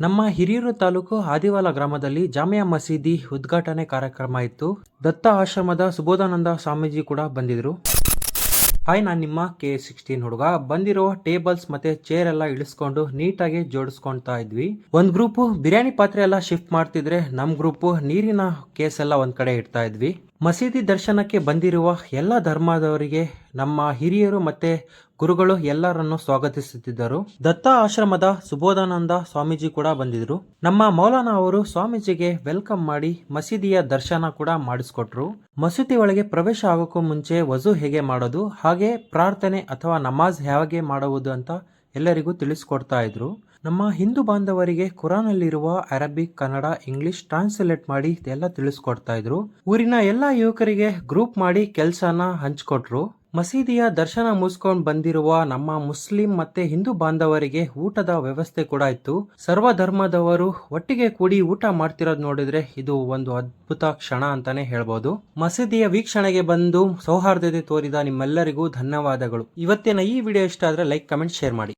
ನಮ್ಮ ಹಿರಿಯೂರು ತಾಲೂಕು ಆದಿವಾಲ ಗ್ರಾಮದಲ್ಲಿ ಜಾಮಿಯಾ ಮಸೀದಿ ಉದ್ಘಾಟನೆ ಕಾರ್ಯಕ್ರಮ ಇತ್ತು. ದತ್ತ ಆಶ್ರಮದ ಸುಬೋಧಾನಂದ ಸ್ವಾಮೀಜಿ ಕೂಡ ಬಂದಿದ್ರು. ಹಾಯ್, ನಾನು ನಿಮ್ಮ ಕೆ ಸಿಕ್ಸ್ಟೀನ್ ಹುಡುಗ. ಬಂದಿರೋ ಟೇಬಲ್ಸ್ ಮತ್ತೆ ಚೇರ್ ಎಲ್ಲ ಇಳಿಸ್ಕೊಂಡು ನೀಟಾಗಿ ಜೋಡಿಸ್ಕೊಳ್ತಾ ಇದ್ವಿ. ಒಂದ್ ಗ್ರೂಪ್ ಬಿರಿಯಾನಿ ಪಾತ್ರೆ ಎಲ್ಲ ಶಿಫ್ಟ್ ಮಾಡ್ತಿದ್ರೆ ನಮ್ ಗ್ರೂಪ್ ನೀರಿನ ಕೇಸ್ ಎಲ್ಲ ಒಂದ್ ಕಡೆ ಇಡ್ತಾ ಇದ್ವಿ. ಮಸೀದಿ ದರ್ಶನಕ್ಕೆ ಬಂದಿರುವ ಎಲ್ಲ ಧರ್ಮದವರಿಗೆ ನಮ್ಮ ಹಿರಿಯರು ಮತ್ತೆ ಗುರುಗಳು ಎಲ್ಲರನ್ನು ಸ್ವಾಗತಿಸುತ್ತಿದ್ದರು. ದತ್ತ ಆಶ್ರಮದ ಸುಬೋಧಾನಂದ ಸ್ವಾಮೀಜಿ ಕೂಡ ಬಂದಿದ್ರು. ನಮ್ಮ ಮೌಲಾನಾ ಅವರು ಸ್ವಾಮೀಜಿಗೆ ವೆಲ್ಕಮ್ ಮಾಡಿ ಮಸೀದಿಯ ದರ್ಶನ ಕೂಡ ಮಾಡಿಸ್ಕೊಟ್ರು. ಮಸೀದಿ ಒಳಗೆ ಪ್ರವೇಶ ಆಗೋಕ್ಕೂ ಮುಂಚೆ ವಜು ಹೇಗೆ ಮಾಡೋದು, ಹಾಗೆ ಪ್ರಾರ್ಥನೆ ಅಥವಾ ನಮಾಜ್ ಹೇಗೆ ಮಾಡುವುದು ಅಂತ ಎಲ್ಲರಿಗೂ ತಿಳಿಸ್ಕೊಡ್ತಾ ಇದ್ರು. ನಮ್ಮ ಹಿಂದೂ ಬಾಂಧವರಿಗೆ ಕುರಾನಲ್ಲಿರುವ ಅರಬಿಕ್, ಕನ್ನಡ, ಇಂಗ್ಲಿಷ್ ಟ್ರಾನ್ಸ್ಲೇಟ್ ಮಾಡಿ ಎಲ್ಲ ತಿಳಿಸ್ಕೊಡ್ತಾ ಇದ್ರು. ಊರಿನ ಎಲ್ಲ ಯುವಕರಿಗೆ ಗ್ರೂಪ್ ಮಾಡಿ ಕೆಲಸನ ಹಂಚ್ಕೊಟ್ರು. ಮಸೀದಿಯ ದರ್ಶನ ಮುಗಿಸ್ಕೊಂಡು ಬಂದಿರುವ ನಮ್ಮ ಮುಸ್ಲಿಂ ಮತ್ತೆ ಹಿಂದೂ ಬಾಂಧವರಿಗೆ ಊಟದ ವ್ಯವಸ್ಥೆ ಕೂಡ ಇತ್ತು. ಸರ್ವ ಧರ್ಮದವರು ಒಟ್ಟಿಗೆ ಕೂಡಿ ಊಟ ಮಾಡ್ತಿರೋದು ನೋಡಿದ್ರೆ ಇದು ಒಂದು ಅದ್ಭುತ ಕ್ಷಣ ಅಂತಾನೆ ಹೇಳ್ಬೋದು. ಮಸೀದಿಯ ವೀಕ್ಷಣೆಗೆ ಬಂದು ಸೌಹಾರ್ದತೆ ತೋರಿದ ನಿಮ್ಮೆಲ್ಲರಿಗೂ ಧನ್ಯವಾದಗಳು. ಇವತ್ತಿನ ಈ ವಿಡಿಯೋ ಇಷ್ಟ ಆದ್ರೆ ಲೈಕ್, ಕಮೆಂಟ್, ಶೇರ್ ಮಾಡಿ.